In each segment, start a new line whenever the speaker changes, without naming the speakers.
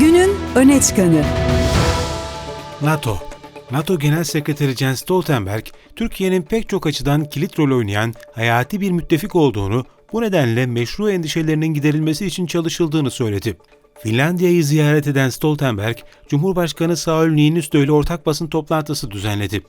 Günün öne çıkanı.
NATO NATO Genel Sekreteri Jens Stoltenberg, Türkiye'nin pek çok açıdan kilit rol oynayan hayati bir müttefik olduğunu, bu nedenle meşru endişelerinin giderilmesi için çalışıldığını söyledi. Finlandiya'yı ziyaret eden Stoltenberg, Cumhurbaşkanı Saul Niinistö ile ortak basın toplantısı düzenledi.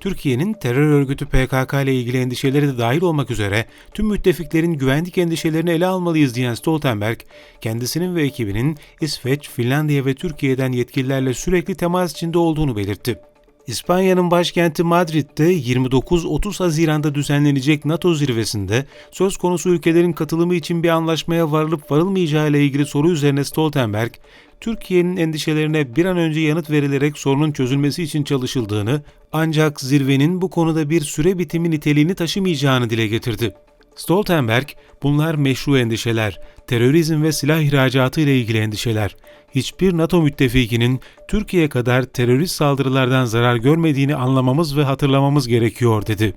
Türkiye'nin terör örgütü PKK ile ilgili endişeleri de dahil olmak üzere tüm müttefiklerin güvenlik endişelerini ele almalıyız diyen Stoltenberg, kendisinin ve ekibinin İsveç, Finlandiya ve Türkiye'den yetkililerle sürekli temas içinde olduğunu belirtti. İspanya'nın başkenti Madrid'de 29-30 Haziran'da düzenlenecek NATO zirvesinde söz konusu ülkelerin katılımı için bir anlaşmaya varılıp varılmayacağı ile ilgili soru üzerine Stoltenberg, Türkiye'nin endişelerine bir an önce yanıt verilerek sorunun çözülmesi için çalışıldığını, ancak zirvenin bu konuda bir süre bitimi niteliğini taşımayacağını dile getirdi. Stoltenberg, bunlar meşru endişeler, terörizm ve silah ihracatı ile ilgili endişeler. Hiçbir NATO müttefikinin Türkiye kadar terörist saldırılardan zarar görmediğini anlamamız ve hatırlamamız gerekiyor dedi.